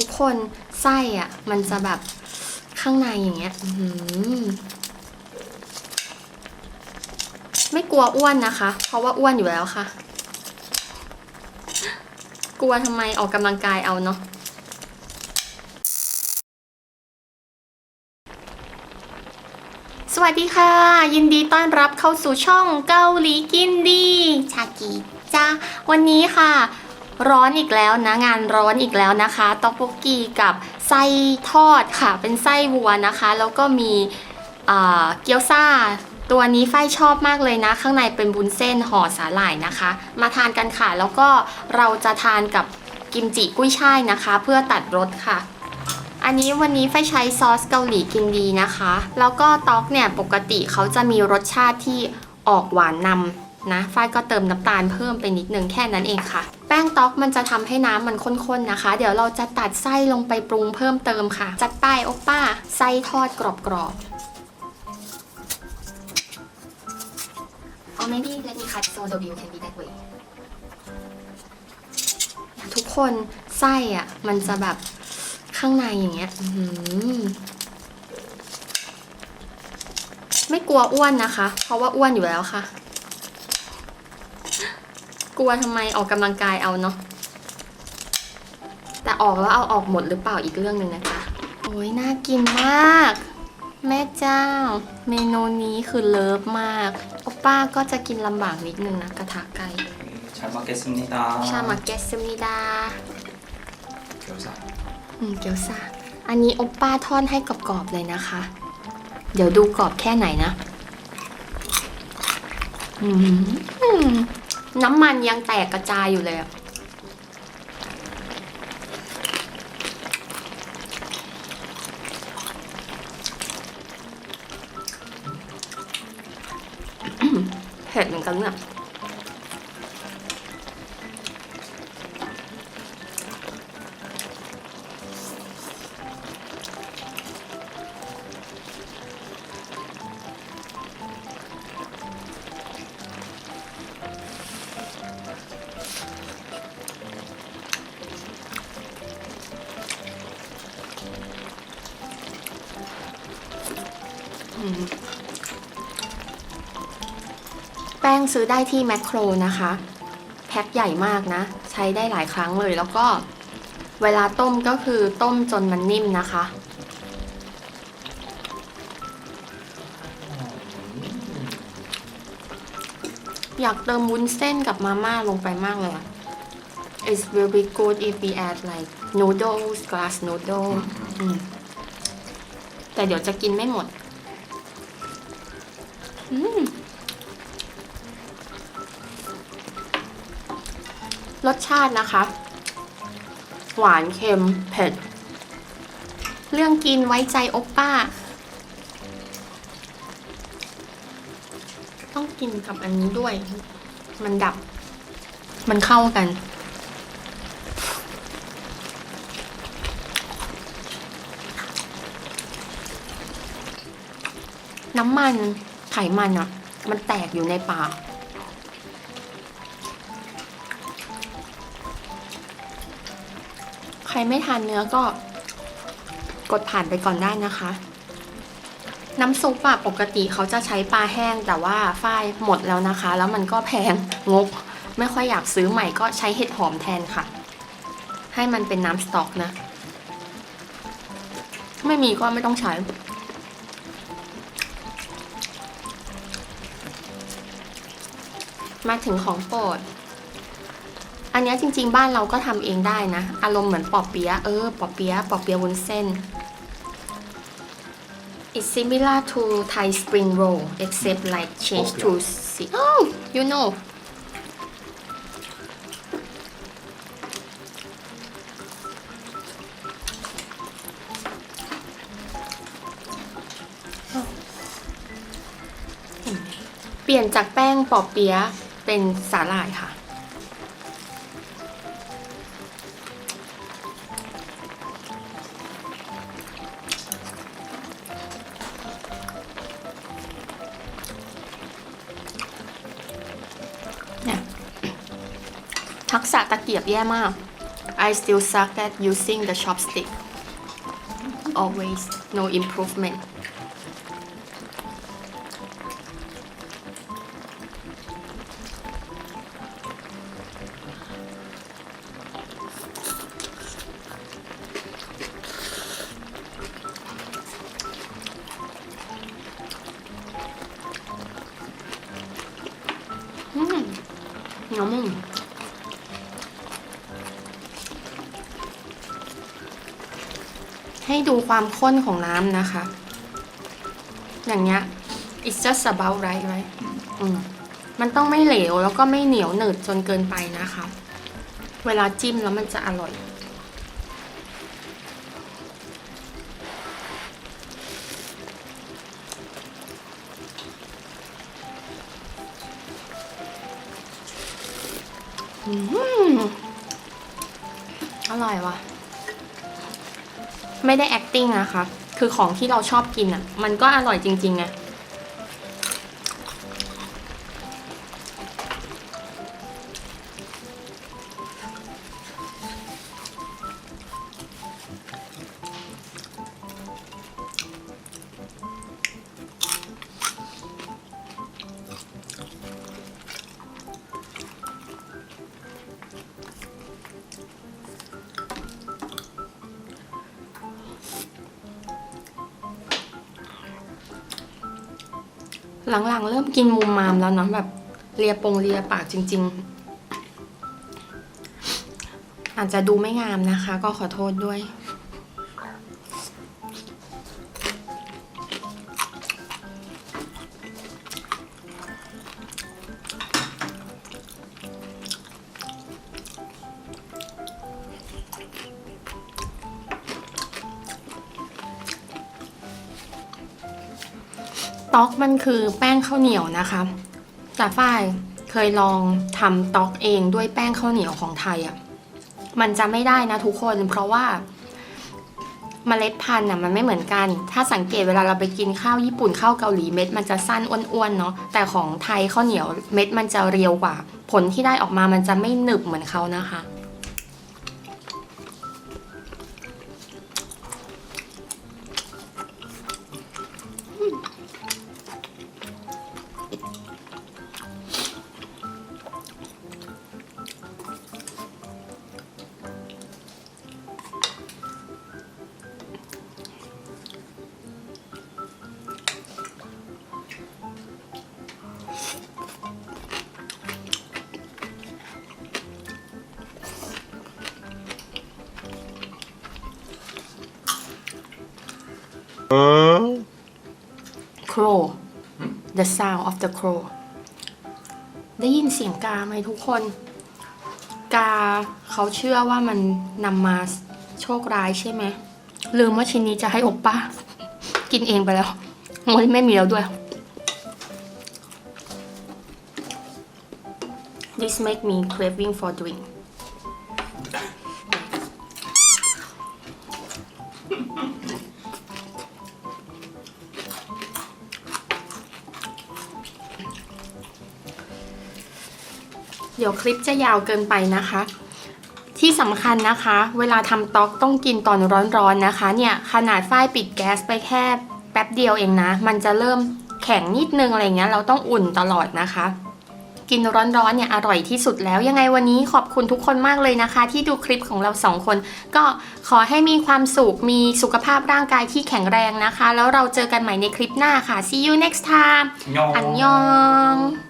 ทุกคนไส้อะมันจะแบบข้างในอย่างเงี้ยไม่กลัวอ้วนนะคะ เพราะว่าอ้วนอยู่แล้วค่ะ กลัวทำไมออกกำลังกายเอาเนาะสวัสดีค่ะ ยินดีต้อนรับเข้าสู่ช่องเกาหลีกินดี ชากิจ้าวันนี้ค่ะ ร้อนอีกแล้วนะงานร้อนอีกแล้วนะคะต๊อกโบกกีกับไส้ทอดค่ะ เป็นไส้วัวนะคะ แล้วก็มีเกี๊ยวซ่า ตัวนี้ฝ้ายชอบมากเลยนะ ข้างในเป็นบุนเส้นห่อสาหร่ายนะคะ มาทานกันค่ะ แล้วก็เราจะทานกับกิมจิกุ้ยช่ายนะคะ เพื่อตัดรสค่ะอันนี้วันนี้ไฟใช้ซอสเกาหลีกินดีนะคะ แล้วก็ต๊อกเนี่ยปกติเขาจะมีรสชาติที่ออกหวานนำนะ ฝ้ายก็เติมน้ำตาลเพิ่มไปนิดนึงแค่นั้นเองค่ะ ป้งต๊อกมันจะทำให้น้ำมันข้นๆนะคะ เดี๋ยวเราจะตัดไส้ลงไปปรุงเพิ่มเติมค่ะ จัดไปโอป้า ไส้ทอดกรอบๆ or maybe let me cut so the view can be that way ทุกคนไส้อะมันจะแบบข้างในอย่างเงี้ยอื้อหือไม่กลัวอ้วนนะคะ เพราะว่าอ้วนอยู่แล้วค่ะก ลัวทำไมออกกำลังกายเอาเนาะแต่ออกแล้วเอาออกหมดหรือเปล่าอีกเรื่องหนึ่งนะคะ โอ้ยน่ากินมาก แม่เจ้า เมนูนี้คือเลิฟมากโอป้าก็จะกินลำบากนิดนึงนะกระทะไก่ 잘 먹겠습니다. ชามาเกสมิดา 饺子 อืมเกี๊ยวซ่า อันนี้โอป้าทอดให้กรอบๆเลยนะคะ เดี๋ยวดูกรอบแค่ไหนนะ อืม น้ำมันยังแตกกระจายอยู่เลยอะเผ็ดเหมือนกันเนี่ย แป้งซื้อได้ที่แมคโครนะคะ แพ็คใหญ่มากนะ ใช้ได้หลายครั้งเลยแล้วก็เวลาต้มก็คือต้มจนมันนิ่มนะคะ อยากเติมวุ้นเส้นกับมาม่าลงไปมากเลยอะ It's will be good if we add like noodles glass noodle อืมแต่เดี๋ยวจะกินไม่หมด รสชาตินะคะ หวานเค็มเผ็ด เรื่องกินไว้ใจโอปป้า ต้องกินกับอันนี้ด้วย มันดับ มันเข้ากันน้ำมัน ไขมันอะมันแตกอยู่ในปาก ใครไม่ทานเนื้อก็กดผ่านไปก่อนได้นะคะ น้ำซุปอะปกติเขาจะใช้ปลาแห้งแต่ว่าฝ้ายหมดแล้วนะคะ แล้วมันก็แพงงกไม่ค่อยอยากซื้อใหม่ก็ใช้เห็ดหอมแทนค่ะ ให้มันเป็นน้ำสต๊อกนะ ไม่มีก็ไม่ต้องใช้ มาถึงของโปรด อันเนี้ยจริง ๆ บ้านเราก็ทำเองได้นะ อารมณ์เหมือนปอเปี๊ยะเออ ปอเปี๊ยะปอเปี๊ยะวุ้นเส้น It's similar to Thai spring roll except like change to si oh you know เปลี่ยนจากแป้งปอเปี๊ยะ เป็นสาหร่ายค่ะนี่ทักษะตะเกียบแย่มาก I still suck at using the chopstick always no improvement น้ำมันให้ดูความข้นของน้ำนะคะ อย่างเงี้ย it's just about right right อืมมันต้องไม่เหลวแล้วก็ไม่เหนียวหนืดจนเกินไปนะคะ เวลาจิ้มแล้วมันจะอร่อย อร่อยว่ะ ไม่ได้ acting นะคะ คือของที่เราชอบกินอะ มันก็อร่อยจริงๆไง หลังๆ เริ่มกินมุมมามแล้วเนาะแบบเลียปงเลียปากจริง ๆ อาจจะดูไม่งามนะคะ ก็ขอโทษด้วย ต๊อกมันคือแป้งข้าวเหนียวนะคะ แต่ฝ้ายเคยลองทำต๊อกเองด้วยแป้งข้าวเหนียวของไทยอะ่ะมันจะไม่ได้นะทุกคนเพราะว่าเมล็ดพันธุ์อะมันไม่เหมือนกัน ถ้าสังเกตเวลาเราไปกินข้าวญี่ปุ่นข้าวเกาหลีเม็ด มันจะสั้นอ้วนๆเนาะแต่ของไทยข้าวเหนียวเม็ดมันจะเรียวกว่า ผลที่ได้ออกมามันจะไม่หนึบเหมือนเขานะคะ crow the sound of the crow ได้ยินเสียงกาไหมทุกคน กาเขาเชื่อว่ามันนำมาโชคร้ายใช่ไหมลืมว่าชิ้นนี้จะให้อบป้า กินเองไปแล้วมันไม่มีแล้วด้วย This make me craving for drink เดี๋ยวคลิปจะยาวเกินไปนะคะ ที่สำคัญนะคะ เวลาทำต๊อกต้องกินตอนร้อนๆนะคะ เนี่ยขนาดฝ้ายปิดแก๊สไปแค่แป๊บเดียวเองนะ มันจะเริ่มแข็งนิดนึงอะไรเงี้ย เราต้องอุ่นตลอดนะคะ กินร้อนๆเนี่ยอร่อยที่สุดแล้ว ยังไงวันนี้ขอบคุณทุกคนมากเลยนะคะ ที่ดูคลิปของเราสองคน ก็ขอให้มีความสุข มีสุขภาพร่างกายที่แข็งแรงนะคะ แล้วเราเจอกันใหม่ในคลิปหน้าค่ะ see you next time 안 녕. อันยอง